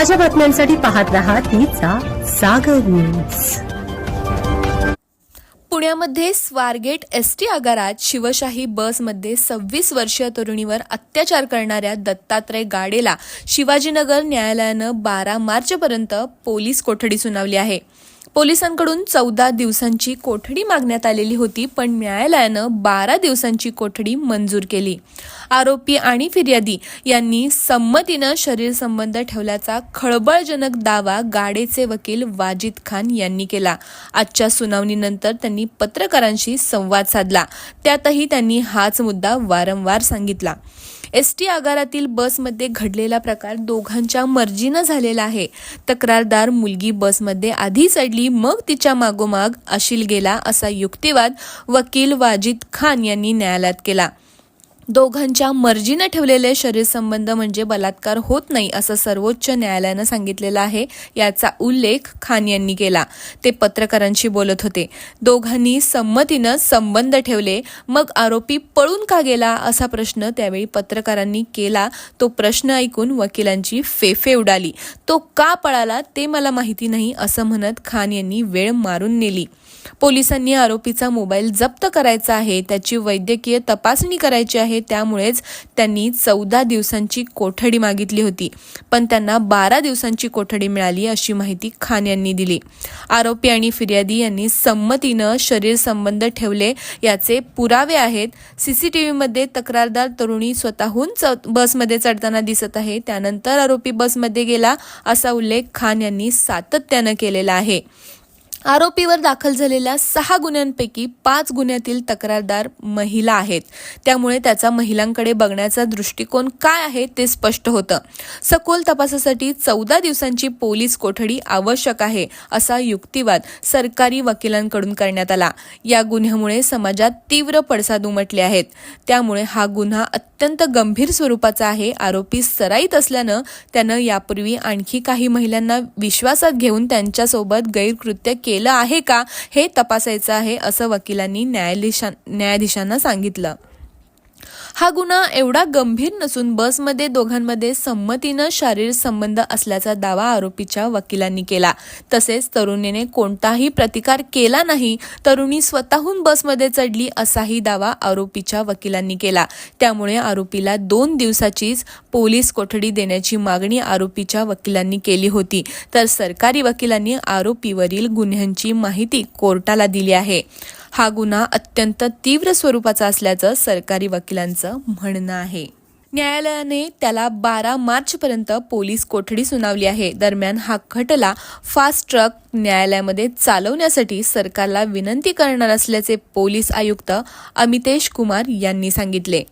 ताज्या बातम्यांसाठी पाहत रहा तिचा सागर न्यूज पुण्यामध्ये स्वारगेट एस टी आगारात शिवशाही बसमध्ये सव्वीस वर्षीय तरुणीवर अत्याचार करणाऱ्या दत्तात्रय गाडेला शिवाजीनगर न्यायालयानं बारा मार्चपर्यंत पोलीस कोठडी सुनावली आहे. पोलिसांकडून चौदा दिवसांची कोठडी मागण्यात आलेली होती पण न्यायालयानं बारा दिवसांची कोठडी मंजूर केली. आरोपी आणि फिर्यादी यांनी संमतीनं शरीर संबंध ठेवल्याचा खळबळजनक दावा गाडेचे वकील वाजिद खान यांनी केला. आजच्या सुनावणीनंतर त्यांनी पत्रकारांशी संवाद साधला. त्यातही त्यांनी हाच मुद्दा वारंवार सांगितला. एस टी आगारातील बसमध्ये घडलेला प्रकार दोघांच्या मर्जीनं झालेला आहे. तक्रारदार मुलगी बसमध्ये आधी चढली मग तिच्या मागोमाग अशील गेला असा युक्तिवाद वकील वाजिद खान यांनी न्यायालयात केला. दोघांच्या मर्जीनं ठेवलेले शरीर संबंध म्हणजे बलात्कार होत नाही असं सर्वोच्च न्यायालयानं सांगितलेलं आहे. याचा उल्लेख खान यांनी केला. ते पत्रकारांशी बोलत होते. दोघांनी संमतीनं संबंध ठेवले मग आरोपी पळून का गेला असा प्रश्न त्यावेळी पत्रकारांनी केला. तो प्रश्न ऐकून वकिलांची फेफे उडाली. तो का पळाला ते मला माहिती नाही असं म्हणत खान यांनी वेळ मारून नेली. पोलिसांनी आरोपीचा मोबाईल जप्त करायचा आहे त्याची वैद्यकीय तपासणी करायची आहे त्यामुळेच त्यांनी चौदा दिवसांची कोठडी मागितली होती. पण त्यांना बारा दिवसांची कोठडी मिळाली अशी माहिती खान यांनी दिली. आरोपी आणि फिर्यादी यांनी संमतीनं शरीर संबंध ठेवले याचे पुरावे आहेत. सीसीटीव्हीमध्ये तक्रारदार तरुणी स्वतःहून च बसमध्ये चढताना दिसत आहे. त्यानंतर आरोपी बसमध्ये गेला असा उल्लेख खान यांनी सातत्यानं केलेला आहे. आरोपीवर दाखल झालेल्या सहा गुन्ह्यांपैकी पाच गुन्ह्यातील तक्रारदार महिला आहेत. त्यामुळे त्याचा महिलांकडे बघण्याचा दृष्टिकोन काय आहे ते स्पष्ट होतं. सखोल तपासासाठी चौदा दिवसांची पोलीस कोठडी आवश्यक आहे असा युक्तिवाद सरकारी वकिलांकडून करण्यात आला. या गुन्ह्यामुळे समाजात तीव्र पडसाद उमटले आहेत. त्यामुळे हा गुन्हा अत्यंत गंभीर स्वरूपाचा आहे. आरोपी सराईत असल्यानं त्यानं यापूर्वी आणखी काही महिलांना विश्वासात घेऊन त्यांच्यासोबत गैरकृत्य केलं आहे का हे तपासायचं आहे असं वकिलांनी न्यायाधीशां न्यायाधीशांना सांगितलं. हा गुन्हा एवढा गंभीर नसून बसमध्ये दोघांमध्ये संमतीनं शारीरिक संबंध असल्याचा दावा आरोपीच्या वकिलांनी केला. तसेच तरुणीने कोणताही प्रतिकार केला नाही तरुणी स्वतःहून बसमध्ये चढली असाही दावा आरोपीच्या वकिलांनी केला. त्यामुळे आरोपीला दोन दिवसाचीच पोलीस कोठडी देण्याची मागणी आरोपीच्या वकिलांनी केली होती. तर सरकारी वकिलांनी आरोपीवरील गुन्ह्यांची माहिती कोर्टाला दिली आहे. हा गुन्हा अत्यंत तीव्र स्वरूपाचा असल्याचं सरकारी वकिलांचं म्हणणं आहे. न्यायालयाने त्याला बारा मार्चपर्यंत पोलीस कोठडी सुनावली आहे. दरम्यान हा खटला फास्ट ट्रक न्यायालयामध्ये चालवण्यासाठी सरकारला विनंती करणार असल्याचे पोलीस आयुक्त अमितेश कुमार यांनी सांगितले.